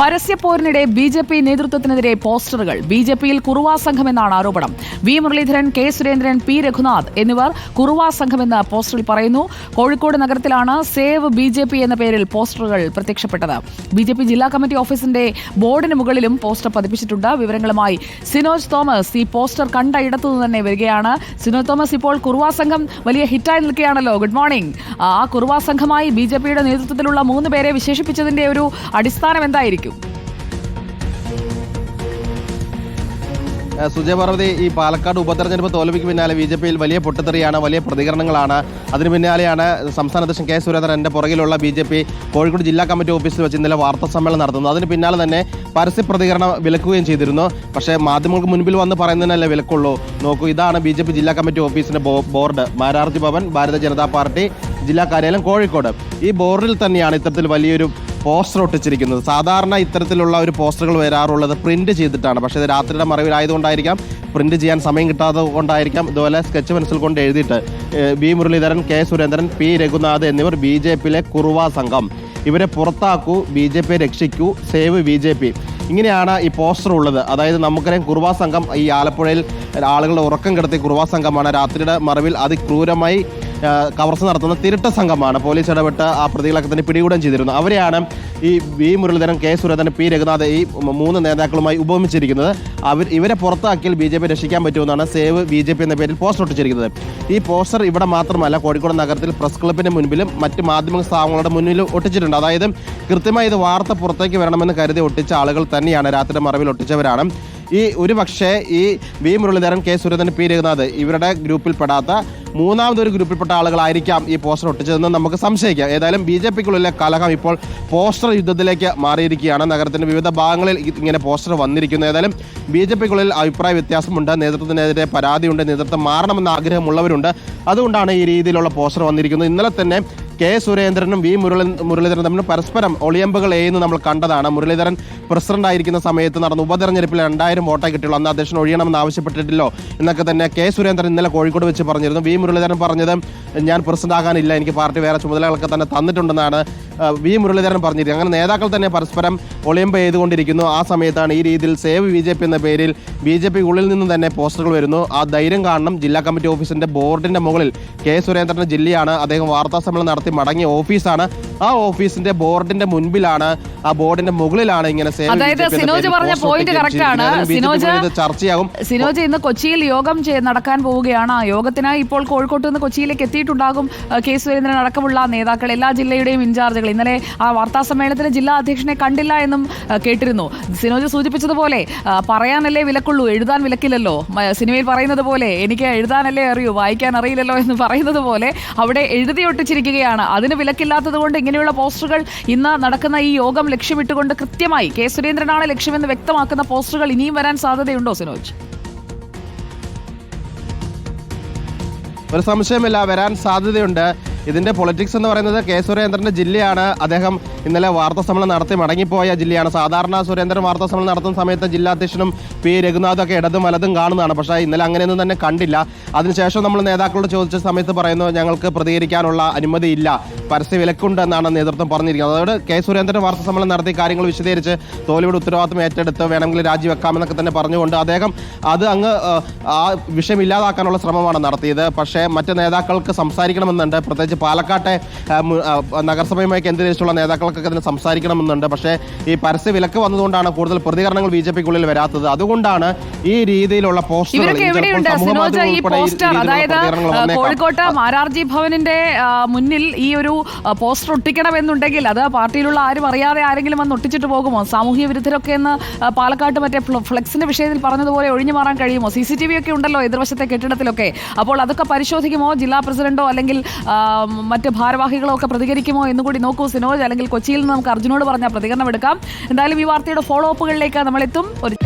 പരസ്യപ്പോരിനിടെ B J P നേതൃത്വത്തിനെതിരെ പോസ്റ്ററുകൾ. B J പിയിൽ കുറുവാ സംഘമെന്നാണ് ആരോപണം. V Muraleedharan K Surendran P Raghunath എന്നിവർ കുറുവാ സംഘമെന്ന് പോസ്റ്ററിൽ പറയുന്നു. കോഴിക്കോട് നഗരത്തിലാണ് സേവ് ബി ജെ പി എന്ന പേരിൽ പോസ്റ്ററുകൾ പ്രത്യക്ഷപ്പെട്ടത്. ബി ജെ പി ജില്ലാ കമ്മിറ്റി ഓഫീസിന്റെ ബോർഡിന് മുകളിലും പോസ്റ്റർ പതിപ്പിച്ചിട്ടുണ്ട്. വിവരങ്ങളുമായി സിനോജ് തോമസ് ഈ പോസ്റ്റർ കണ്ട ഇടത്തുനിന്ന് തന്നെ വരികയാണ്. സിനോജ് തോമസ് ഇപ്പോൾ കുറുവാ സംഘം വലിയ ഹിറ്റായി നിൽക്കുകയാണല്ലോ. Good morning. ആ കുറുവാ സംഘമായി ബി നേതൃത്വത്തിലുള്ള മൂന്ന് പേരെ വിശേഷിപ്പിച്ചതിന്റെ ഒരു അടിസ്ഥാനം എന്തായിരിക്കും? സുജയ പാർവതി ഈ പാലക്കാട് ഉപതെരഞ്ഞെടുപ്പ് തോൽവിക്ക് പിന്നാലെ ബി ജെ പിയിൽ വലിയ പൊട്ടിത്തെറിയാണ് വലിയ പ്രതികരണങ്ങളാണ്. അതിന് പിന്നാലെയാണ് സംസ്ഥാന അധ്യക്ഷൻ കെ സുരേന്ദ്രൻ എന്റെ പുറകിലുള്ള ബി ജെ പി കോഴിക്കോട് ജില്ലാ കമ്മിറ്റി ഓഫീസിൽ വെച്ച് ഇന്നലെ വാർത്താ സമ്മേളനം നടത്തുന്നത്. അതിന് പിന്നാലെ തന്നെ പരസ്യ പ്രതികരണം വിലക്കുകയും ചെയ്തിരുന്നു. പക്ഷേ മാധ്യമങ്ങൾക്ക് മുൻപിൽ വന്ന് പറയുന്നതിനല്ലേ വിലക്കുള്ളൂ. നോക്കൂ ഇതാണ് ബി ജെ പി ജില്ലാ കമ്മിറ്റി ഓഫീസിന്റെ ബോർഡ്. മാരാർജി ഭവൻ ഭാരതീയ ജനതാ പാർട്ടി ജില്ലാ കാര്യാലയം കോഴിക്കോട്. ഈ ബോർഡിൽ തന്നെയാണ് ഇത്തരത്തിൽ വലിയൊരു പോസ്റ്റർ ഒട്ടിച്ചിരിക്കുന്നത്. സാധാരണ ഇത്തരത്തിലുള്ള ഒരു പോസ്റ്ററുകൾ വരാറുള്ളത് പ്രിന്റ് ചെയ്തിട്ടാണ്. പക്ഷേ ഇത് രാത്രിയുടെ മറവിലായതുകൊണ്ടായിരിക്കാം പ്രിന്റ് ചെയ്യാൻ സമയം കിട്ടാതെ കൊണ്ടായിരിക്കാം ഇതുപോലെ സ്കെച്ച് പെൻസിൽ കൊണ്ട് എഴുതിയിട്ട് B Muraleedharan K Surendran P Raghunath എന്നിവർ ബി ജെ പിയിലെ കുറുവ സംഘം. ഇവരെ പുറത്താക്കൂ ബി ജെ പിയെ രക്ഷിക്കൂ സേവ് ബി ജെ പി. ഇങ്ങനെയാണ് ഈ പോസ്റ്റർ ഉള്ളത്. അതായത് നമുക്കറിയാം കുറുവാ സംഘം ഈ ആലപ്പുഴയിൽ ആളുകളുടെ ഉറക്കം കിടത്തിയ കുറുവാ സംഘമാണ് രാത്രിയുടെ മറവിൽ അതിക്രൂരമായി കവർച്ച നടത്തുന്ന തിരുട്ട സംഘമാണ്. പോലീസ് ഇടപെട്ട് ആ പ്രതികളൊക്കെ തന്നെ പിടികൂടുകയും ചെയ്തിരുന്നു. അവരെയാണ് ഈ V. Muraleedharan K. Surendran P. Raghunath ഈ മൂന്ന് നേതാക്കളുമായി ഉപമിച്ചിരിക്കുന്നത്. അവർ ഇവരെ പുറത്താക്കിയാൽ ബി ജെ പി രക്ഷിക്കാൻ പറ്റുമെന്നാണ് സേവ് ബി ജെ പി എന്ന പേരിൽ പോസ്റ്റർ ഒട്ടിച്ചിരിക്കുന്നത് ഈ പോസ്റ്റർ ഇവിടെ മാത്രമല്ല കോഴിക്കോട് നഗരത്തിൽ പ്രസ് ക്ലബിന്റെ മുൻപിലും മറ്റ് മാധ്യമ സ്ഥാപനങ്ങളുടെ മുന്നിലും ഒട്ടിച്ചിട്ടുണ്ട്. അതായത് കൃത്യമായി ഇത് വാർത്ത പുറത്തേക്ക് വരണമെന്ന് കരുതി ഒട്ടിച്ച ആളുകൾ തന്നെയാണ്. രാത്രി മറവിൽ ഒട്ടിച്ചവരാണ്. ഈ ഒരു പക്ഷേ ഈ V Muraleedharan K Surendran P Raghunath ഇവരുടെ ഗ്രൂപ്പിൽപ്പെടാത്ത മൂന്നാമതൊരു ഗ്രൂപ്പിൽപ്പെട്ട ആളുകളായിരിക്കാം ഈ പോസ്റ്റർ ഒട്ടിച്ചതെന്ന് നമുക്ക് സംശയിക്കാം. ഏതായാലും ബി ജെ പിക്കുള്ളിലെ കലഹം ഇപ്പോൾ പോസ്റ്റർ യുദ്ധത്തിലേക്ക് മാറിയിരിക്കുകയാണ്. നഗരത്തിന്റെ വിവിധ ഭാഗങ്ങളിൽ ഇങ്ങനെ പോസ്റ്റർ വന്നിരിക്കുന്നു. ഏതായാലും ബി ജെ പിക്കുള്ളിൽ അഭിപ്രായ വ്യത്യാസമുണ്ട്. നേതൃത്വത്തിനെതിരെ പരാതിയുണ്ട്. നേതൃത്വം മാറണമെന്ന ആഗ്രഹമുള്ളവരുണ്ട്. അതുകൊണ്ടാണ് ഈ രീതിയിലുള്ള പോസ്റ്റർ വന്നിരിക്കുന്നത്. ഇന്നലെ തന്നെ കെ സുരേന്ദ്രനും വി മുരളി മുരളീധരനും തമ്മിൽ പരസ്പരം ഒളിയമ്പുകൾ എന്ന് നമ്മൾ കണ്ടതാണ്. മുരളീധരൻ പ്രസിഡന്റ് ആയിരിക്കുന്ന സമയത്ത് നടന്ന ഉപതെരഞ്ഞെടുപ്പിൽ രണ്ടായിരം വോട്ടേ കിട്ടിയുള്ളൂ. അന്ന് അധ്യക്ഷൻ ഒഴിയണമെന്ന് ആവശ്യപ്പെട്ടിട്ടില്ലോ. എന്നൊക്കെ തന്നെ കെ സുരേന്ദ്രൻ ഇന്നലെ കോഴിക്കോട് വെച്ച് പറഞ്ഞിരുന്നു. വി മുരളീധരൻ പറഞ്ഞത് ഞാൻ പ്രസിഡന്റ് ആകാനില്ല. എനിക്ക് പാർട്ടി വേറെ ചുമതലകളൊക്കെ തന്നെ തന്നിട്ടുണ്ടെന്നാണ് വി. മുരളീധരൻ പറഞ്ഞിരുന്നു. അങ്ങനെ നേതാക്കൾ തന്നെ പരസ്പരം ഒളിമ്പ് ചെയ്തുകൊണ്ടിരിക്കുന്നു. ആ സമയത്താണ് ഈ രീതിയിൽ സേവ് ബി ജെ പി എന്ന പേരിൽ ബി ജെ പിക്കുള്ളിൽ നിന്ന് തന്നെ പോസ്റ്ററുകൾ വരുന്നു. ആ ധൈര്യം കാണണം. ജില്ലാ കമ്മിറ്റി ഓഫീസിന്റെ ബോർഡിന്റെ മുകളിൽ കെ. സുരേന്ദ്രന്റെ ജില്ലയാണ്. അദ്ദേഹം വാർത്താ സമ്മേളനം നടത്തി മടങ്ങിയ ഓഫീസാണ്. ആ ഓഫീസിന്റെ ബോർഡിന്റെ മുൻപിലാണ് ആ ബോർഡിന്റെ മുകളിലാണ് ഇങ്ങനെ അതായത് സിനോജ് പറഞ്ഞ പോയിന്റ് കറക്റ്റ് ആണ്. സിനോജ് ചർച്ചയാകും. സിനോജ് ഇന്ന് കൊച്ചിയിൽ യോഗം നടക്കാൻ പോവുകയാണ്. ആ യോഗത്തിനായി ഇപ്പോൾ കോഴിക്കോട്ട് നിന്ന് കൊച്ചിയിലേക്ക് എത്തിയിട്ടുണ്ടാകും. കെ സുരേന്ദ്രൻ അടക്കമുള്ള നേതാക്കൾ എല്ലാ ജില്ലയുടെയും ഇൻചാർജുകൾ. ഇന്നലെ ആ വാർത്താ സമ്മേളനത്തിൽ ജില്ലാ അധ്യക്ഷനെ കണ്ടില്ല എന്നും കേട്ടിരുന്നു. സിനോജ് സൂചിപ്പിച്ചതുപോലെ പറയാനല്ലേ വിലക്കുള്ളൂ എഴുതാൻ വിലക്കില്ലല്ലോ. സിനിമയിൽ പറയുന്നത് പോലെ എനിക്ക് എഴുതാനല്ലേ അറിയൂ വായിക്കാൻ അറിയില്ലല്ലോ എന്ന് പറയുന്നത് പോലെ അവിടെ എഴുതി ഒട്ടിച്ചിരിക്കുകയാണ്. അതിന് വിലക്കില്ലാത്തത് കൊണ്ട് ഇങ്ങനെയുള്ള പോസ്റ്ററുകൾ ഇന്ന് നടക്കുന്ന ഈ യോഗം ലക്ഷ്യമിട്ടുകൊണ്ട് കൃത്യമായി കെ സുരേന്ദ്രനാണ് ലക്ഷ്യമെന്ന് വ്യക്തമാക്കുന്ന പോസ്റ്ററുകൾ ഇനിയും വരാൻ സാധ്യതയുണ്ടോ സിനോജ്? ഒരു സംശയമില്ല വരാൻ സാധ്യതയുണ്ട്. ഇതിന്റെ പൊളിറ്റിക്സ് എന്ന് പറയുന്നത് കെ സുരേന്ദ്രന്റെ ജില്ലയാണ്. അദ്ദേഹം ഇന്നലെ വാർത്താ സമ്മേളനം നടത്തി മടങ്ങിപ്പോയ ജില്ലയാണ്. സാധാരണ സുരേന്ദ്രൻ വാർത്താ സമ്മേളനം നടത്തുന്ന സമയത്ത് ജില്ലാ അധ്യക്ഷനും പി രഘുനാഥും ഒക്കെ ഇടതും വലതും കാണുന്നതാണ്. പക്ഷേ ഇന്നലെ അങ്ങനെയൊന്നും തന്നെ കണ്ടില്ല. അതിനുശേഷം നമ്മൾ നേതാക്കളോട് ചോദിച്ച സമയത്ത് പറയുന്നു ഞങ്ങൾക്ക് പ്രതികരിക്കാനുള്ള അനുമതിയില്ല. പരസ്യ വിലക്കുണ്ട് എന്നാണ് നേതൃത്വം പറഞ്ഞിരിക്കുന്നത്. അതോടെ കെ സുരേന്ദ്രൻ വാർത്താ സമ്മേളനം നടത്തി കാര്യങ്ങൾ വിശദീകരിച്ച് തോൽവിയുടെ ഉത്തരവാദിത്വം ഏറ്റെടുത്ത് വേണമെങ്കിൽ രാജിവെക്കാമെന്നൊക്കെ തന്നെ പറഞ്ഞുകൊണ്ട് അദ്ദേഹം അത് അങ്ങ് ആ, വിഷയം ഇല്ലാതാക്കാനുള്ള ശ്രമമാണ് നടത്തിയത്. പക്ഷേ മറ്റ് നേതാക്കൾക്ക് സംസാരിക്കണമെന്നുണ്ട്. പ്രത്യേകിച്ച് പാലക്കാട്ടെ നഗരസഭയുമായി കേന്ദ്രീകരിച്ചുള്ള നേതാക്കൾക്കൊക്കെ തന്നെ സംസാരിക്കണമെന്നുണ്ട്. പക്ഷേ ഈ പരസ്യ വിലക്ക് വന്നതുകൊണ്ടാണ് കൂടുതൽ പ്രതികരണങ്ങൾ ബി ജെ പിക്കുള്ളിൽ വരാത്തത്. അതുകൊണ്ടാണ് ഈ രീതിയിലുള്ള പോസ്റ്ററുകൾ. കോഴിക്കോട്ട് മാരാർജി ഭവനിന്റെ മുന്നിൽ ഈ ഒരു പോസ്റ്റർ ഒട്ടിക്കണമെന്നുണ്ടെങ്കിൽ അത് പാർട്ടിയിലുള്ള ആരും അറിയാതെ ആരെങ്കിലും വന്ന് ഒട്ടിച്ചിട്ട് പോകുമോ? സാമൂഹ്യ വിരുദ്ധരൊക്കെ എന്ന് പാലക്കാട്ട് മറ്റേ ഫ്ല- ഫ്ലെക്സിന്റെ വിഷയത്തിൽ പറഞ്ഞതുപോലെ ഒഴിഞ്ഞു മാറാൻ കഴിയുമോ? സി സി ടി വി ഒക്കെ ഉണ്ടല്ലോ എതിർവശത്തെ കെട്ടിടത്തിലൊക്കെ. അപ്പോൾ അതൊക്കെ പരിശോധിക്കുമോ? ജില്ലാ പ്രസിഡന്റോ അല്ലെങ്കിൽ മറ്റ് ഭാരവാഹികളോ ഒക്കെ പ്രതികരിക്കുമോ എന്നുകൂടി നോക്കൂ സിനോജ്. അല്ലെങ്കിൽ കൊച്ചിയിൽ നിന്ന് നമുക്ക് അർജുനോട് പറഞ്ഞ പ്രതികരണം എടുക്കാം. എന്തായാലും ഈ വാർത്തയുടെ ഫോളോ അപ്പുകളിലേക്ക് നമ്മളെത്തും. ഒരു